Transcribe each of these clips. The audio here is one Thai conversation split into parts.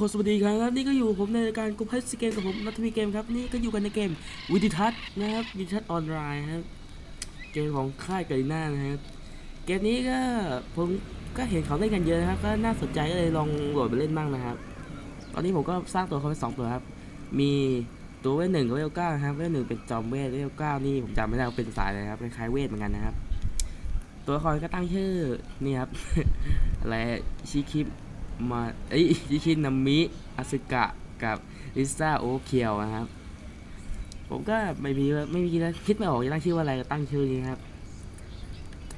ขอสวัสดีครับ นี่ก็อยู่ผมในรายการกูพัสเกมกับผมนัทวีเกมครับ นี่ก็อยู่กันในเกมวิดิทัศน์นะครับวิดิทัศน์ออนไลน์ครับ เกมของค่ายเกาลีหน้านะครับ เกมนี้ก็ผมก็เห็นเขาเล่นกันเยอะนะครับ ก็น่าสนใจก็เลยลองโหลดไปเล่นบ้างนะครับ ตอนนี้ผมก็สร้างตัวเขาไปสองตัวครับ มีตัวเวทหนึ่งกับเวทเก้าครับ เวทหนึ่งเป็นจอมเวท เวทเก้านี่ผมจำไม่ได้ว่าเป็นสายอะไรครับคล้ายเวทเหมือนกันนะครับ ตัวละครก็ตั้งชื่อนี่ครับอะไรชิคิ มาเอ้ยิคินามิอาสึกะกับลิซ่าโอเคียวนะครับ ผมก็ไม่มีไม่มีแล้วคิดไม่ออกจะตั้งชื่อว่าอะไรก็ตั้งชื่อนี้ครับ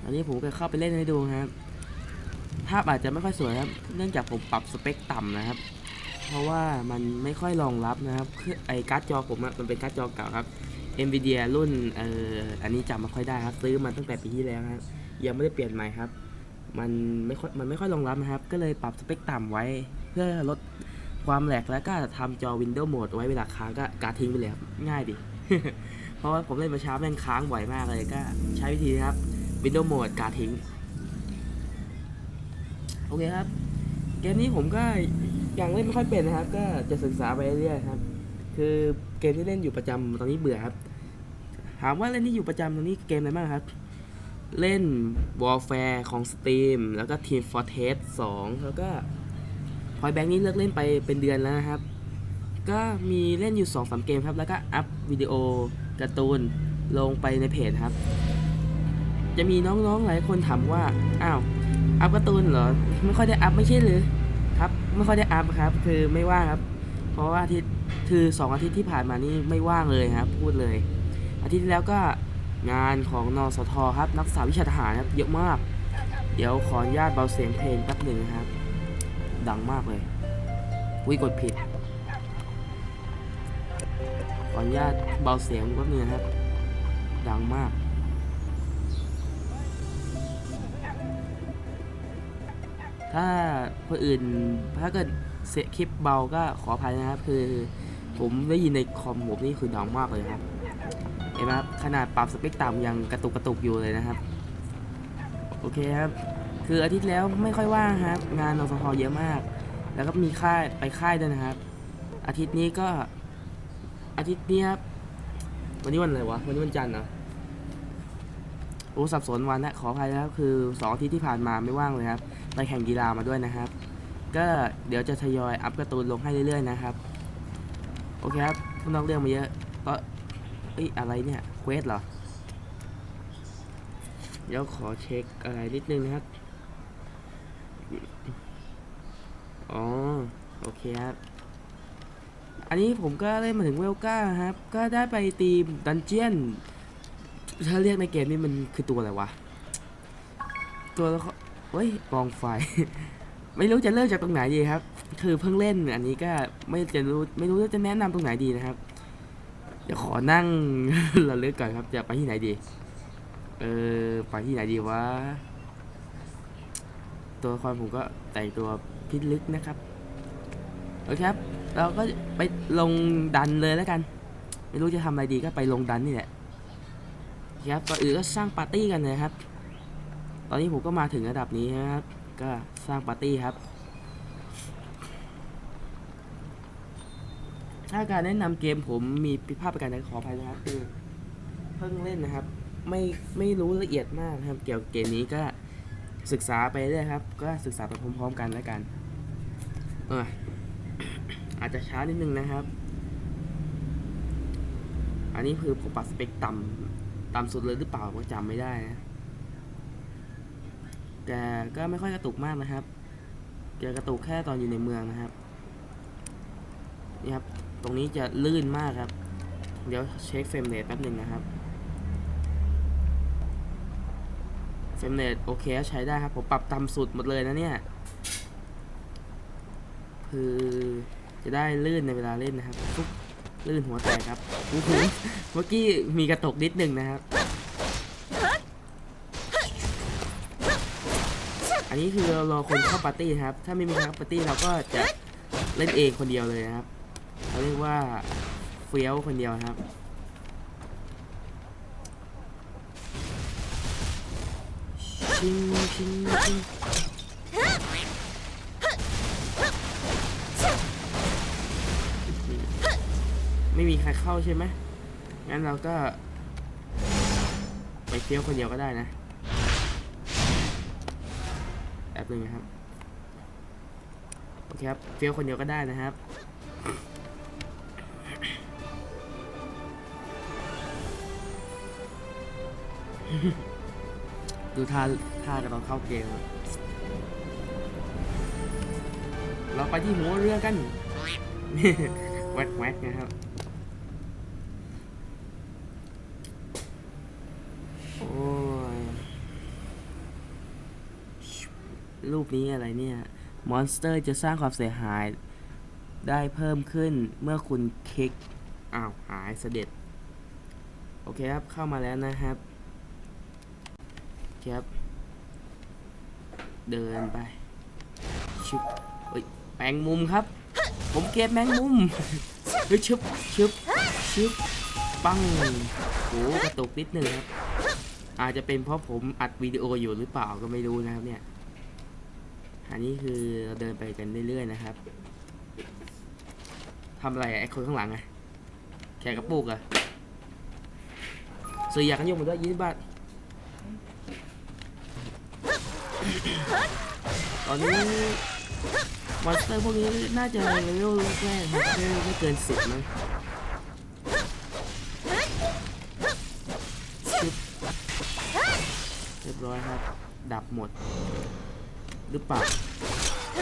อันนี้ผมก็เข้าไปเล่นให้ดูครับ ภาพอาจจะไม่ค่อยสวยครับ เนื่องจากผมปรับสเปคต่ำนะครับ เพราะว่ามันไม่ค่อยรองรับนะครับคือไอการ์ดจอผมมันเป็นการ์ดจอเก่าครับ NVIDIA รุ่นเอ่ออันนี้จำไม่ค่อยได้ครับ ซื้อมาตั้งแต่ปีที่แล้วครับยังไม่ได้เปลี่ยนใหม่ครับ มันไม่ค่อยมันไม่ค่อยรองรับนะครับ ก็เลยปรับสเปคต่ำไว้ เพื่อลดความแหลกแล้วก็ทำจอ Windows Mode ไว้เวลาค้างก็การทิ้งไปเลยครับง่ายดิ เพราะว่าผมเล่นมาเช้าแม่งค้างบ่อยมากเลยก็ใช้วิธีครับ Windows Mode การทิ้ง โอเคครับ เกมนี้ผมก็ยังเล่นไม่ค่อยเป็นนะครับ ก็จะศึกษาไปเรื่อยครับ คือเกมที่เล่นอยู่ประจำตอนนี้เบื่อครับ ถามว่าเล่นที่อยู่ประจำตอนนี้เกมอะไรบ้างครับ เล่น Warfare ของ Steam แล้วก็ Team Fortress 2 แล้วก็ Point Bank นี้เลิกเล่นไปเป็นเดือนแล้วนะครับ ก็มีเล่นอยู่2-3เกมครับ แล้วก็อัพวิดีโอการ์ตูนลงไปในเพจครับ จะมีน้องๆหลายคนถามว่า อ้าว อัพการ์ตูนเหรอ ไม่ค่อยได้อัพไม่ใช่หรือครับ ไม่ค่อยได้อัพครับ คือไม่ว่างครับ เพราะว่าอาทิตย์คือสองอาทิตย์ที่ผ่านมานี่ไม่ว่างเลยครับ พูดเลย อาทิตย์ที่แล้วก็ งานของนสทครับ นักศึกษาวิชาทหารครับเยอะมาก เดี๋ยวขออนุญาตเบาเสียงเพลงแป๊บหนึ่งนะครับ ดังมากเลยวิกดผิด ขออนุญาตเบาเสียงแป๊บหนึงนะครับ ดังมากถ้าคนอื่นถ้าเกิดเสียคลิปเบาก็ขออภัยนะครับ คือผมได้ยินในคอมผมนี่คือดังมากเลยครับ ห็นไหมครับขนาดปรับสเปคต่ำยังกระตุกกระตุกอยู่เลยนะครับ โอเคครับ คืออาทิตย์แล้วไม่ค่อยว่างครับ งานนสทเยอะมาก แล้วก็มีค่ายไปค่ายด้วยนะครับ อาทิตย์นี้ก็ อาทิตย์นี้ครับวันนี้วันอะไรวะวันนี้วันจันทร์เหรอโอ้สับสนวันนะขออภัยนะครับคือสองอาทิตย์ที่ผ่านมาไม่ว่างเลยครับ ไปแข่งกีฬามาด้วยนะครับ ก็เดี๋ยวจะทยอยอัพการ์ตูนลงให้เรื่อยๆนะครับ โอเคครับพูดนอกเรื่องมาเยอะก็ เอ้ยอะไรเนี่ยเควสเหรอ เดี๋ยวขอเช็คอะไรนิดนึงนะครับ อ๋อ โอเคครับ อันนี้ผมก็เล่นมาถึงเวลก้าครับ ก็ได้ไปตีมดันเจียน ถ้าเรียกในเกมนี้มันคือตัวอะไรวะ ตัวละครเฮ้ยกองไฟ ไม่รู้จะเริ่มจากตรงไหนดีครับ คือเพิ่งเล่นอันนี้ก็ไม่จะรู้ไม่รู้จะแนะนำตรงไหนดีนะครับ ดี๋ยวขอนั่งระลึกก่อนครับ จะไปที่ไหนดี เออ ไปที่ไหนดีวะ ตัวละครผมก็แต่งตัวพิลึกนะครับ โอเคครับ เราก็ไปลงดันเลยแล้วกัน ไม่รู้จะทำอะไรดีก็ไปลงดันนี่แหละคครับก่อนอื่นก็สร้างปาร์ตี้กันเลยครับ ตอนนี้ผมก็มาถึงระดับนี้นะครับ ก็สร้างปาร์ตี้ครับ ถ้าการแนะนำเกมผมมีผิดพลาดประการใดขออภัยนะครับ คือเพิ่งเล่นนะครับ ไม่ไม่รู้ละเอียดมากนะครับ เกี่ยวกับเกมนี้ก็ศึกษาไปเรื่อยครับ ก็ศึกษาไปพร้อมๆกันแล้วกันเอออาจจะช้านิดนึงนะครับ อันนี้คือผมปรับสเปคต่ำต่ำสุดเลยหรือเปล่าก็จำไม่ได้นะแต่ก็ไม่ค่อยกระตุกมากนะครับจะกระตุกแค่ตอนอยู่ในเมืองนะครับนี่ครับ ตรงนี้จะลื่นมากครับ เดี๋ยวเช็คเฟรมเรทแป๊บหนึ่งนะครับเฟรมเรทโอเคใช้ได้ครับ ผมปรับต่ำสุดหมดเลยนะเนี่ย คือจะได้ลื่นในเวลาเล่นนะครับปุ๊บลื่นหัวแตกครับโอ้โหเมื่อกี้มีกระตกนิดหนึ่งนะครับ อันนี้คือเรารอคนเข้าปาร์ตี้ครับ ถ้าไม่มีคนเข้าปาร์ตี้เราก็จะเล่นเองคนเดียวเลยนะครับ เขาเรียกว่าเฟี้ยวคนเดียวครับ ชิงชิงชิงไม่มีใครเข้าใช่ไหมงั้นเราก็ ไปเฟี้ยวคนเดียวก็ได้นะแป๊บนึ่งครับ โอเคครับ เฟี้ยวคนเดียวก็ได้นะครับ ดูท่าท่ากับตอนเข้าเกมอะเราไปที่หัวเรือกัน แวกแวกนะครับ โอ้ย รูปนี้อะไรเนี่ย มอนสเตอร์จะสร้างความเสียหาย ได้เพิ่มขึ้นเมื่อคุณคลิก อ้าว หายเสด็จ โอเคครับ เข้ามาแล้วนะครับ ครับ เดินไปชึบเฮ้ยแมงมุมครับ ผมเก็บแมงมุมเฮ้ยชึบชึบชึบปังโหกระตุกนิดหนึ่งครับ อาจจะเป็นเพราะผมอัดวิดีโออยู่หรือเปล่าก็ไม่รู้นะครับเนี่ย อันนี้คือเราเดินไปกันเรื่อยๆนะครับทำอะไรไอ้คนข้างหลังอะแขกกระปุกอะซื้ออยากันยกมาด้วยยี่สิบบาท ต อนนี้มอนสเตอร์พวกนี้น่าจะเลเวลแรกๆครับไม่ไม่เกินสิบมั้งชึบเรียบร้อยครับ ดับหมด หรือเปล่าเ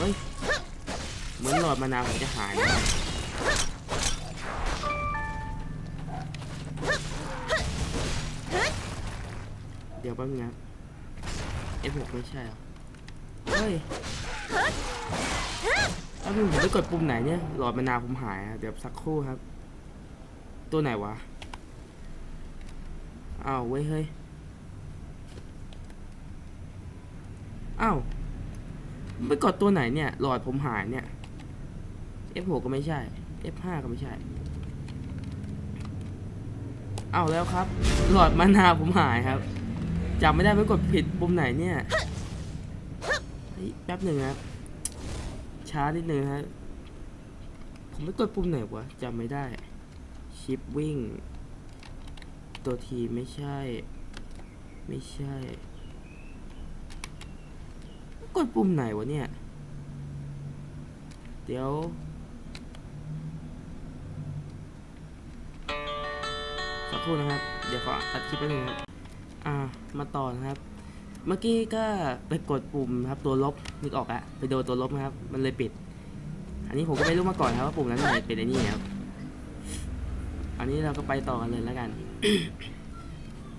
ฮ้ยเหมือนหลอดมะนาวผมจะหายนะ เดี๋ยวแป๊บนึงครับ F6 ไม่ใช่เหรอ เฮ้ยแป๊บนึงผมไปกดปุ่มไหนเนี่ย หลอดมะนาวผมหายอะเดี๋ยวสักครู่ครับ ตัวไหนวะ อ้าวเว้ยเฮ้ย อ้าวไปกดตัวไหนเนี่ย หลอดผมหายเนี่ย F6 ก็ไม่ใช่ F5 ก็ไม่ใช่เอาแล้วครับ หลอดมานาวผมหายครับ จำไม่ได้ไปกดผิดปุ่มไหนเนี่ยเฮ้แป๊บหนึ่งครับช้านิดนึงครับผมไปกดปุ่มไหนวะจำไม่ได้ชิปวิ่ง ตัวทีไม่ใช่ ไม่ใช่ กดปุ่มไหนวะเนี่ย เดี๋ยวสักครู่นะครับ เดี๋ยวขอตัดคลิปไปหนึ่งครับ อ่ามาต่อนะครับ เมื่อกี้ก็ไปกดปุ่มครับตัวลบนึกออกอะไปโดนตัวลบนะครับ มันเลยปิด อันนี้ผมก็ไม่รู้มาก่อนครับว่าปุ่มนั้นมันเป็นไอ้นี่ครับอันนี้เราก็ไปต่อกันเลยแล้วกัน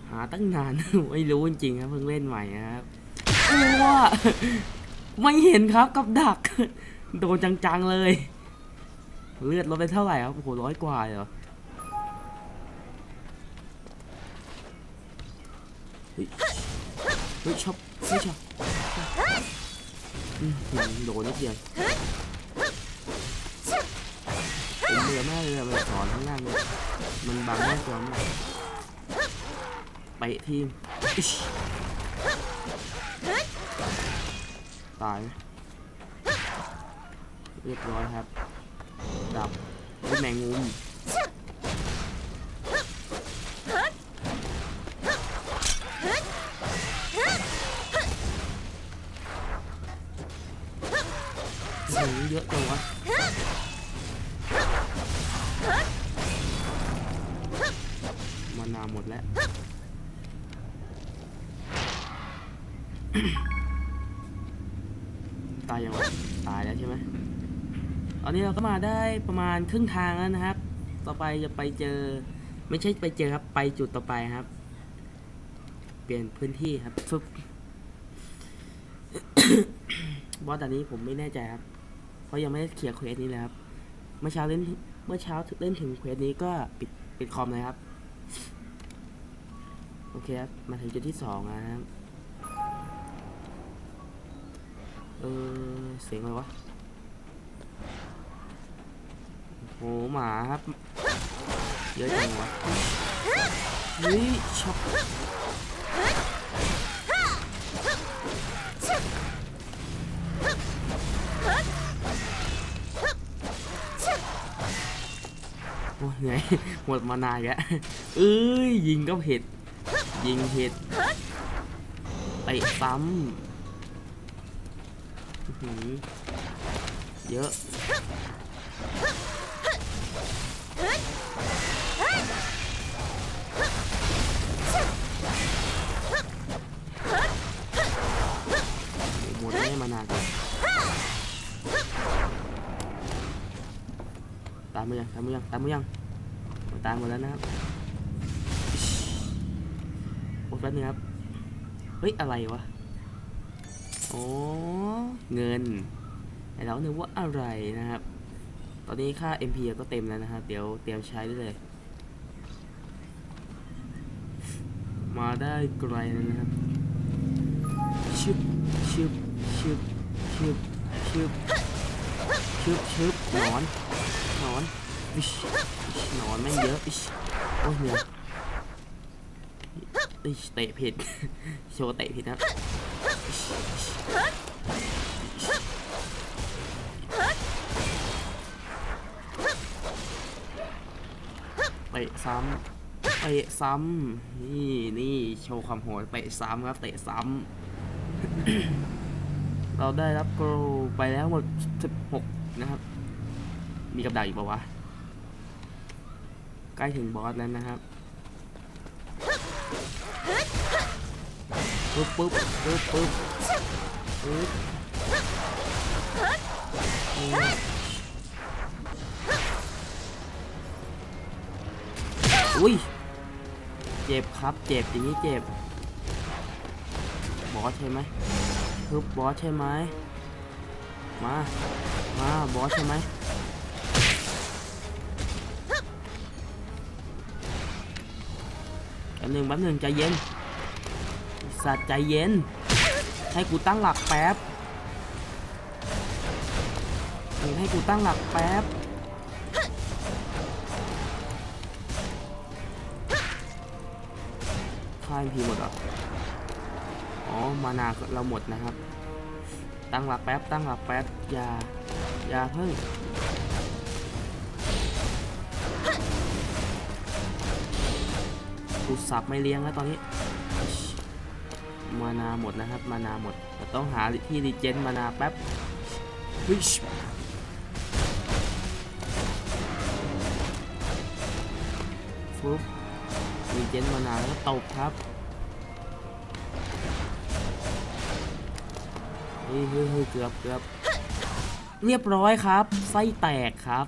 หาตั้งนาน ไม่รู้จริงครับเพิ่งเล่นใหม่ครับว่าไม่เห็นครับกับดัก โดนจังๆเลย เลือดลดไปเท่าไหร่ครับโอ้โหร้อยกว่าเหรอ เฮ้ยเฮ้ยชอบไม่ชอบอืมโดนนิดเดียวผมเบื่อมากเลยอะมันสอนข้างล่างเนี่ยมันบังหน้าจอมากไปทีมตายเรียบร้อยครับ ดับแมงมุม จังวะมานาหมดแล้วตายยังวะตายแล้วใช่ไหมตอนนี้เราก็มาได้ประมาณครึ่งทางแล้วนะครับ ต่อไปจะไปเจอ ไม่ใช่ไปเจอครับ ไปจุดต่อไปครับ เปลี่ยนพื้นที่ครับฟึบบอสตอนนี้ผมไม่แน่ใจครับ ราะยังไม่ได้เคลียร์เควสนี้เลยครับ เมื่อเช้าเล่นเมื่อเช้าเล่นถึงเควสนี้ก็ปิดปิดคอมเลยครับ โอเคครับ มาถึงจุดที่สองนะครับ เออเสียงอะไรวะโหหมาครับ เยอะจังวะเฮ้ยช อ้ยเหนื่อยหมดมานานแล้วเอ้ยยิงก็เผ็ด ยิงเผ็ดเตะซ้ำเยอะหมดไม่มานานแล้ว ตามมายังตามมายังตามมายังตามมาแล้วนะครับโอ้แป๊บนึงครับเฮ้ยอะไรวะโอ้เงินไอเราเนี่ยว่าอะไรนะครับ ตอนนี้ค่า MP ก็เต็มแล้วนะครับ เดี๋ยวเตรียมใช้ได้เลย มาได้ไกลแล้วนะครับชึบชึบชึบชึบชึบชึบชึบหนอน นอนอิชอิชนอนแม่งเยอะอิชโอ้ยเหนื่อยอิชเตะผิดโชว์เตะผิดนะเตะซ้ำเตะซ้ำนี่นี่โชว์ความโหดเตะซ้ำครับเตะซ้ำเราได้รับโกลไปแล้วหมด16 นะครับ มีกับดักอีกปะวะ ใกล้ถึงบอสแล้วนะครับปึ๊บปึ๊บปึ๊บปึ๊บปึ๊บอุ้ย เจ็บครับเจ็บอย่างนี้เจ็บบอสใช่ไหมคือบอสใช่ไหมมา มาบอสใช่ไหม ป๊บหนึ่งแป๊บหนึ่งใจเย็นสัตว์ใจเย็น ให้กูตั้งหลักแป๊บให้กูตั้งหลักแป๊บค่ายพีหมดหรออ๋อ มานาเราหมดนะครับ ตั้งหลักแป๊บ ตั้งหลักแป๊บ อย่า อย่าเพิ่ง กูสับไม่เลี้ยงแล้วตอนนี้ มานาหมดนะครับ มานาหมดเราต้องหาที่รีเจนมานาแป๊บเฮ้ยฟุ๊บรีเจนมานาแล้วตบครับเฮ้ยเฮ้ยเฮ้ยเกือบเกือบเรียบร้อยครับ ไส้แตกครับ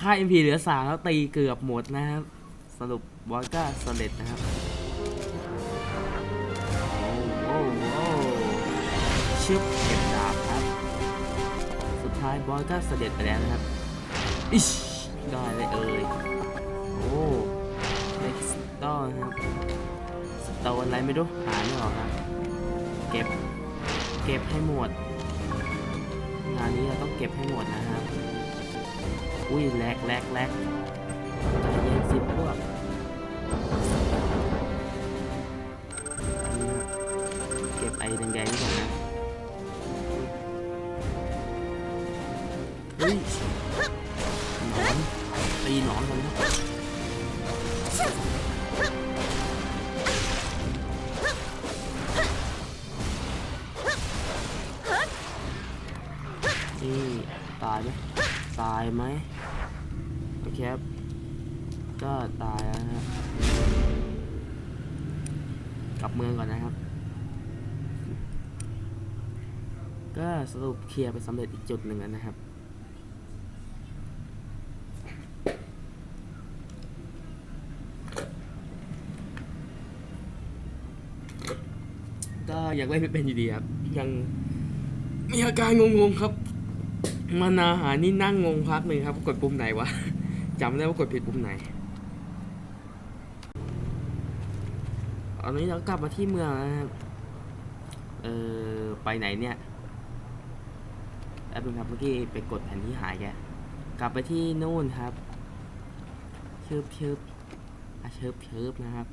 ค่า MP เหลือสามแล้วตีเกือบหมดนะครับ สรุปบอสก็สเร็จนะครับโอ้โหโอ้ชึบเก็บดาบครับ สุดท้ายบอสก็เสด็จไปแล้วนะครับ อิชได้เลยเอ่ยโอ้เล็กสตอนะครับสโตนอะไรไม่รู้หาไม่ออกครับ เก็บ เก็บให้หมด งานนี้เราต้องเก็บให้หมดนะครับ อุ้ยแลกแลกแลกใจเย็นสิพวกนี่ครับ เก็บไอ้แดงๆนี่ก่อน สรุปเคลียร์ไปสำเร็จอีกจุดหนึ่งแล้วนะครับ ก็ยังเล่นไม่เป็นอยู่ดีครับ ยังมีอาการงงๆครับมานาหานี่นั่งงงพักหนึ่งครับ กดปุ่มไหนวะจำไม่ได้ว่ากดผิดปุ่มไหนตอนนี้เรากลับมาที่เมืองนะครับ เออไปไหนเนี่ย แป๊บนึงครับเมื่อกี้ไปกดแผนที่หายแกกลับไปที่นู่นครับเชิบเชิบอะเชิบเชิบนะครับ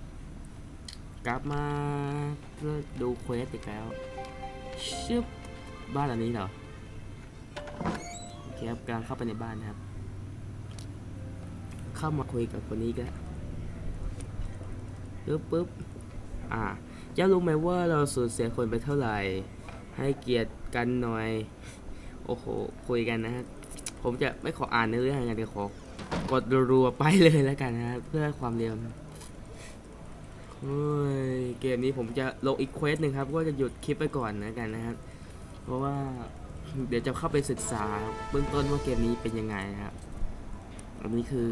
กลับมาเพื่อดูเควสอีกแล้วเชึบบ้านหลังนี้เหรอโอเคครับกำลังเข้าไปในบ้านนะครับ เข้ามาคุยกับคนนี้ก็ปึ๊บปึ๊บอ่าเจ้ารู้ไหมว่าเราสูญเสียคนไปเท่าไหร่ ให้เกียรติกันหน่อย โอ้โห คุยกันนะฮะ ผมจะไม่ขออ่านเนื้อเรื่องกันเดี๋ยวขอกดรัวๆไปเลยแล้วกันนะฮะเพื่อความเร็วโอ้ยเกมนี้ผมจะลงอีกเควสหนึ่งครับ ก็จะหยุดคลิปไปก่อนนะกันนะครับ เพราะว่าเดี๋ยวจะเข้าไปศึกษาเบื้องต้นว่าเกมนี้เป็นยังไงนะครับ อันนี้คือ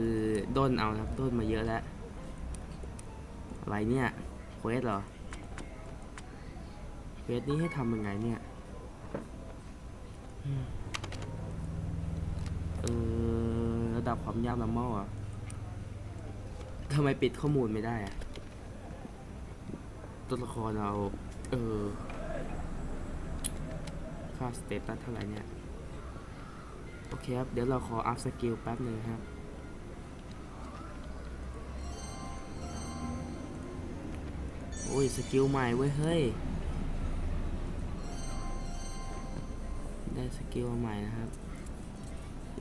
ด้นเอานะครับด้นมาเยอะแล้ว อะไรเนี่ยเควสเหรอเควสนี้ให้ทำยังไงเนี่ย เออระดับความยากลำเมาอะทำไมปิดข้อมูลไม่ได้อะตัวละครเรา เออ ค่าสเตตัสเท่าไหร่เนี่ย โอเคครับ เดี๋ยวเราขออัพสกิลแป๊บหนึ่งครับ โอ้ย สกิลใหม่เว้ย เฮ้ย ได้สกิลใหม่นะครับ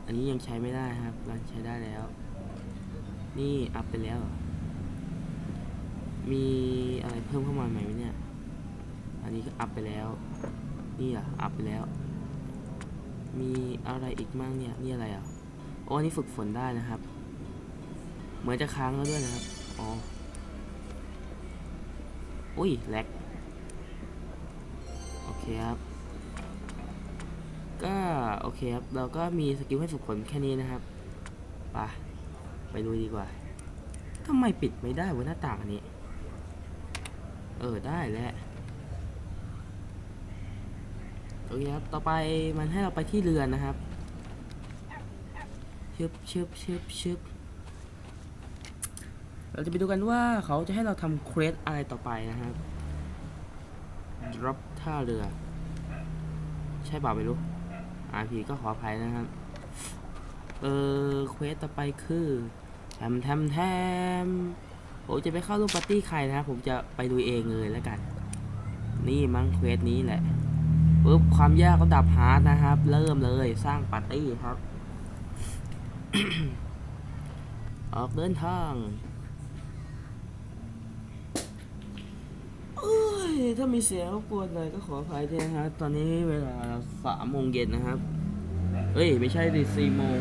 อันนี้ยังใช้ไม่ได้ครับรันใช้ได้แล้ว นี่อัพไปแล้ว มีอะไรเพิ่มเข้ามาใหม่ไหมเนี่ย อันนี้ก็อัพไปแล้ว นี่อะอัพไปแล้ว มีอะไรอีกมั่งเนี่ย นี่อะไรอะโอ้อันนี้ฝึกฝนได้นะครับ เหมือนจะค้างแล้วด้วยนะครับ อ๋อ อุ้ยแลกโอเคครับ โอเคครับ เราก็มีสกิลให้ฝึกฝนแค่นี้นะครับไปไปดูดีกว่าทำไมปิดไม่ได้วะหน้าต่างอันนี้ เออได้แล้วโอเคครับ ต่อไปมันให้เราไปที่เรือนนะครับชึบชึบชึบชึบเราจะไปดูกันว่าเขาจะให้เราทำเควสอะไรต่อไปนะครับ drop ท่าเรือ ใช่เปล่าไม่รู้ อ่าพีก็ขออภัยนะครับ เออเควสต่อไปคือแทมแทมแทมผมจะไปเข้าร่วมปาร์ตี้ใครนะครับผมจะไปดูเองเลยแล้วกัน นี่มั้งเควสนี้แหละปุ๊บความยากระดับฮาร์ดนะครับ เริ่มเลยสร้างปาร์ตี้ครับ ออกเดินทางเอ้ ยถ้ามีเสียงรบกวนเลยก็ขออภัยด้วยนะฮะตอนนี้เวลาสามโมงเย็นนะครับ เอ้ย ไม่ใช่ดิสี่โมง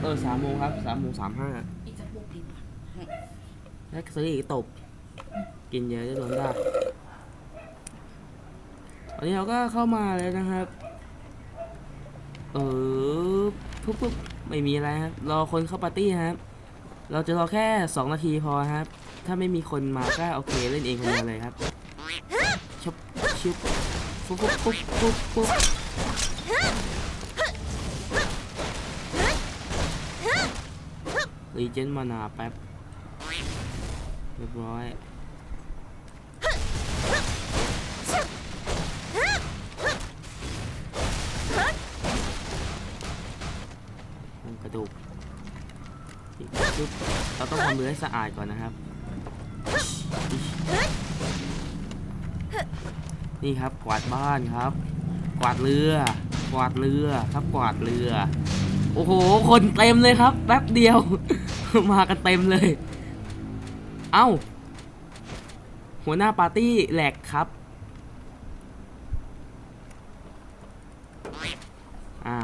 เออสามโมงครับสามโมงสามห้าอีกจะปลูกดินแล้วซื้ออีกตบ กินเยอะจะโดนได้ตอนนี้เราก็เข้ามาเลยนะครับ เออปุ๊บปุ๊บไม่มีอะไรครับ รอคนเข้าปาร์ตี้ครับ เราจะรอแค่สองนาทีพอครับ ถ้าไม่มีคนมาก็โอเคเล่นเองคนเดียวเลยครับชุบ ชุบปุ๊บปุ๊บปุ๊บปุ๊บปุ๊บรีเจนมานาแป๊บเรียบร้อยกระดูกอีกปึ๊บเราต้องทำเรือให้สะอาดก่อนนะครับ นี่ครับกวาดบ้านครับ กวาดเรือ กวาดเรือครับกวาดเรือ โอ้โห คนเต็มเลยครับ แป๊บเดียว มากันเต็มเลย เอ้า หัวหน้าปาร์ตี้แหลกครับอ่า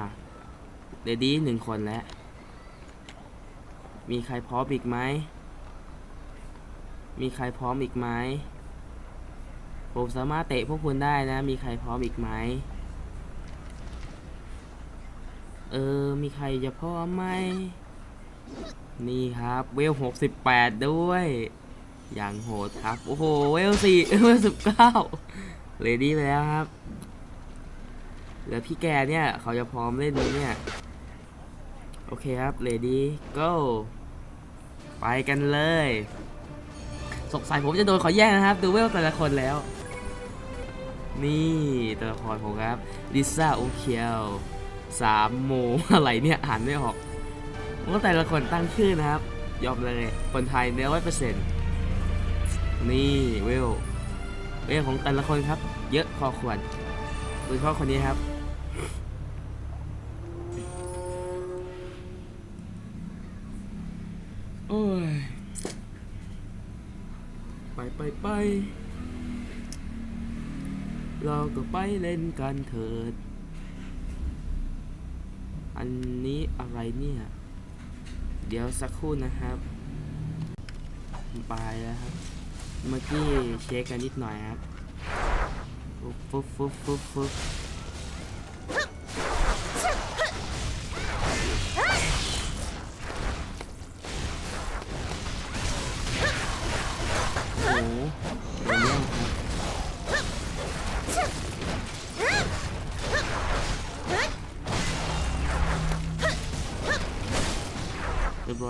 เดดี้หนึ่งคนแล้ว มีใครพร้อมอีกไหม มีใครพร้อมอีกไหม ผมสามารถเตะพวกคุณได้นะ มีใครพร้อมอีกไหม เออ มีใครจะพร้อมไหม นี่ครับ เวลหกสิบแปดด้วย อย่างโหดครับ โอ้โห เวลสี่เวลสิบเก้าเลดี้ไปแล้วครับ แล้วพี่แกเนี่ย เขาจะพร้อมเล่นไหมเนี่ย โอเคครับ เลดี้ go ไปกันเลย สงสัยผมจะโดนเขาแย่งนะครับ ดูเวลแต่ละคนแล้ว นี่ตัวละครผมครับลิซ่าโอเคียวสามโมอะไรเนี่ยอ่านไม่ออกว่าแต่ละคนตั้งชื่อนะครับ ยอมเลยคนไทยเนื้อร้อยเปอร์เซ็นต์นี่เวลเวลของแต่ละคนครับ เยอะพอควรโดยเฉพาะคนนี้ครับโอ้ย ไปไปไป เราก็ไปเล่นกันเถิด อันนี้อะไรเนี่ย เดี๋ยวสักครู่นะครับไปแล้วครับ เมื่อกี้เช็คกันนิดหน่อยครับฟุ๊บฟุ๊บฟุ๊บฟุ๊บฟุ๊บ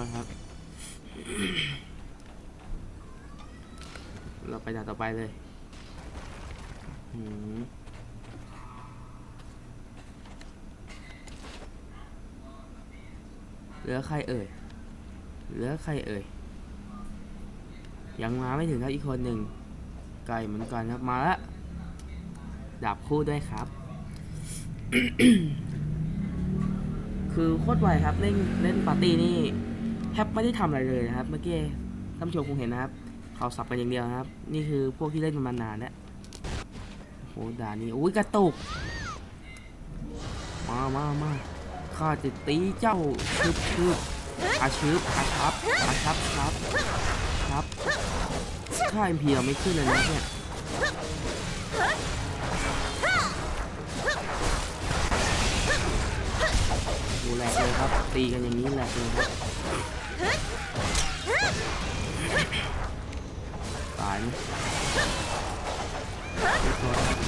เรียบร้อยครับ เราไปด่านต่อไปเลยหืมเหลือใครเอ่ย เหลือใครเอ่ย ยังมาไม่ถึงครับอีกคนหนึ่ง ไกลเหมือนกันครับมาแล้วดับคู่ด้วยครับ คือโคตรไวครับ เล่นเล่นปาร์ตี้นี่ แทบไม่ได้ทำอะไรเลยนะครับ เมื่อกี้ท่านผู้ชมคงเห็นนะครับ เขาสับกันอย่างเดียวนะครับ นี่คือพวกที่เล่นมานานแล้วโอ้โหด่านนี้อุ้ยกระตุก มามามาข้าจะตีเจ้าชึบชึบอาชึบอาชับอาชับครับครับข้าเอ็มพีเราไม่ขึ้นเลยนะเนี่ยโอ้แลกเลยครับ ตีกันอย่างนี้แหลกเลยครับ ตายไหม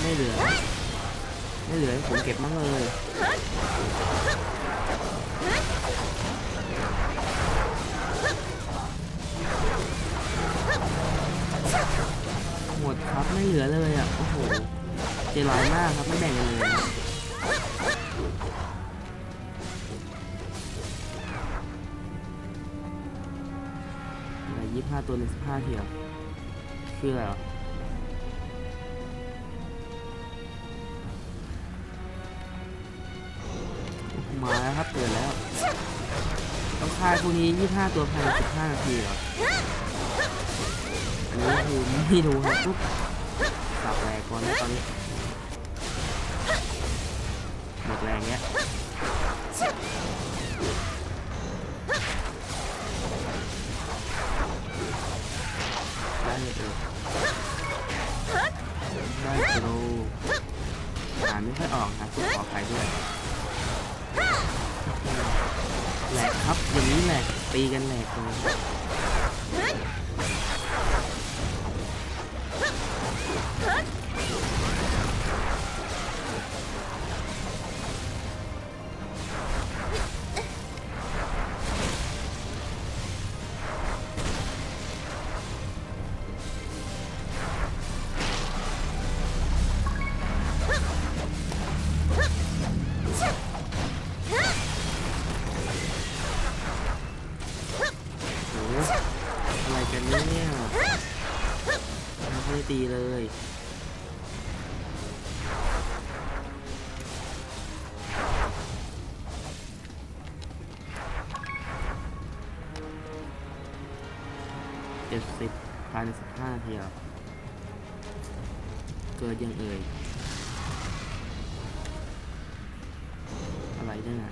ไม่เหลือ ไม่เหลือผมเก็บมั่งเลยหมดครับไม่เหลือเลยอะ โอ้โหใจร้ายมากครับไม่แบ่งกันเลย ยี่ห้าตัวในสิบห้าเทียวคืออะไรหรอมาแล้วครับเกิดแล้ว ต้องฆ่าพวกนี้25ตัวภายใน15นาทีเหรออันนี้คือไม่รู้ครับปุ๊บสับแรงก่อนนะตอนนี้หมดแรงเนี้ย ได้เลยได้โปรอ่านไม่ค่อยออกครับขออภัยด้วยแหลกครับอย่างนี้แหลกตีกันแหลกเลยิดยังเอ่ย อะไรเนี่ยนะ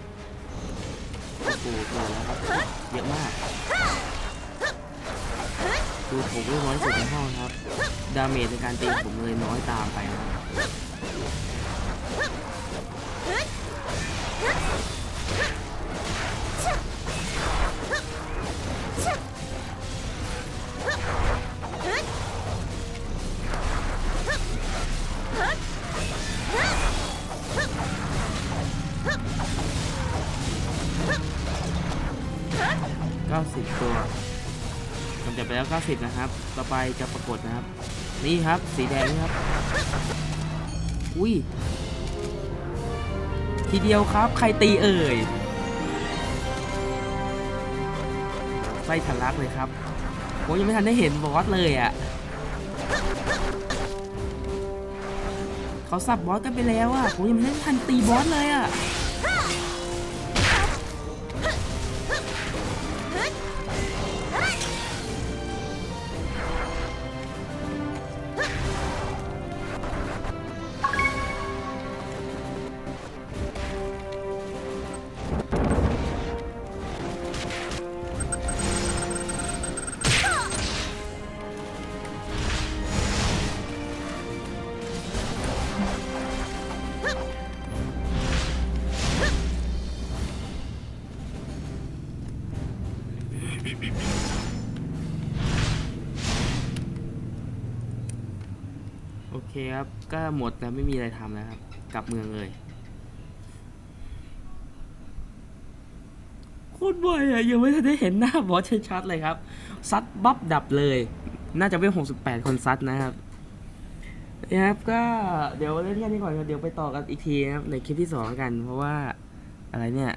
โอ้โหเกิดแล้วครับ เยอะมาก ดูผมเลือกน้อยสุดในห้องครับ ดาเมจในการตีผมเลยน้อยตามไปนะ ครับเก้าสิบตัวกำจัดไปแล้ว 90 นะครับ ต่อไปจะปรากฏนะครับ นี่ครับ สีแดงนี่ครับ อุ้ย ทีเดียวครับ ใครตีเอ่ย ไส้ทะลักเลยครับผมยังไม่ทันได้เห็นบอสเลยอะ่ะเขาสับบอสกันไปแล้วอะ่ะผมยังไม่ทันตีบอสเลยอะ่ะ หมดแล้วไม่มีอะไรทำแล้วครับ กลับเมืองเลยโคตรบ่อยอะยังไม่ทันได้เห็นหน้าบอสชัดๆเลยครับ ซัดบัฟดับเลย น่าจะเป็น68คนซัดนะครับนะครับก็เดี๋ยวเล่นแค่นี้ก่อนเดี๋ยวไปต่อกันอีกทีนะครับในคลิปที่สองกัน เพราะว่าอะไรเนี่ย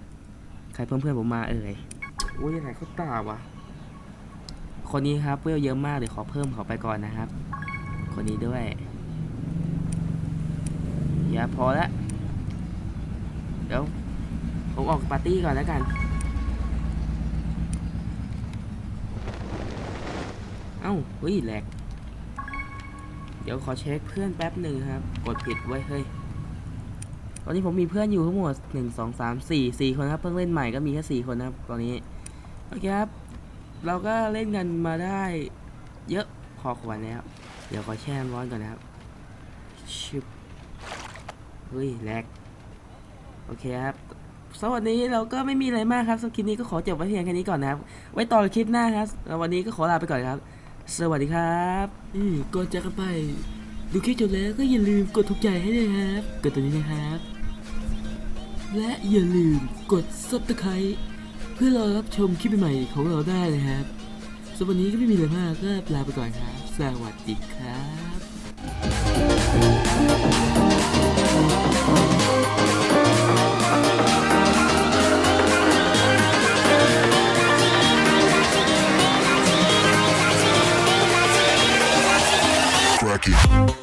ใครเพื่อนเพื่อนผมมาเอ่ยอุ้ยไหนเขาตาวะคนนี้ครับเวลเยอะมากเดี๋ยวขอเพิ่มเขาไปก่อนนะครับ คนนี้ด้วย อย่าพอละเดี๋ยวผมออกปาร์ตี้ก่อนแล้วกัน เอ้าเฮ้ยแหลก เดี๋ยวขอเช็คเพื่อนแป๊บหนึ่งครับ กดผิดไว้เฮ้ย ตอนนี้ผมมีเพื่อนอยู่ทั้งหมดหนึ่งสองสามสี่สี่คนครับ เพิ่งเล่นใหม่ก็มีแค่สี่คนนะครับ ตอนนี้ โอเคครับ เราก็เล่นกันมาได้ เยอะพอควรแล้ว เดี๋ยวขอแช่ร้อนก่อนนะครับชิบ เฮ้ยแลกโอเคครับสวัสดีเราก็ไม่มีอะไรมากครับสคลิปนี้ก็ขอจบไว้เพียงแค่นี้ก่อนนะครับ ไว้ต่อคลิปหน้าครับววันนี้ก็ขอลาไปก่อนครับ สวัสดีครับอืมก่อนจากกันไป ดูคลิปจบแล้วก็อย่าลืมกดถูกใจให้ด้วยครับ กดตัวนี้นะครับ และอย่าลืมกด subscribe เพื่อรอรับชมคลิปใหม่ของเราได้นะครับสำหรับวันนี้ก็ไม่มีอะไรมากก็ลาไปก่อนครับ สวัสดีครับ Aqui.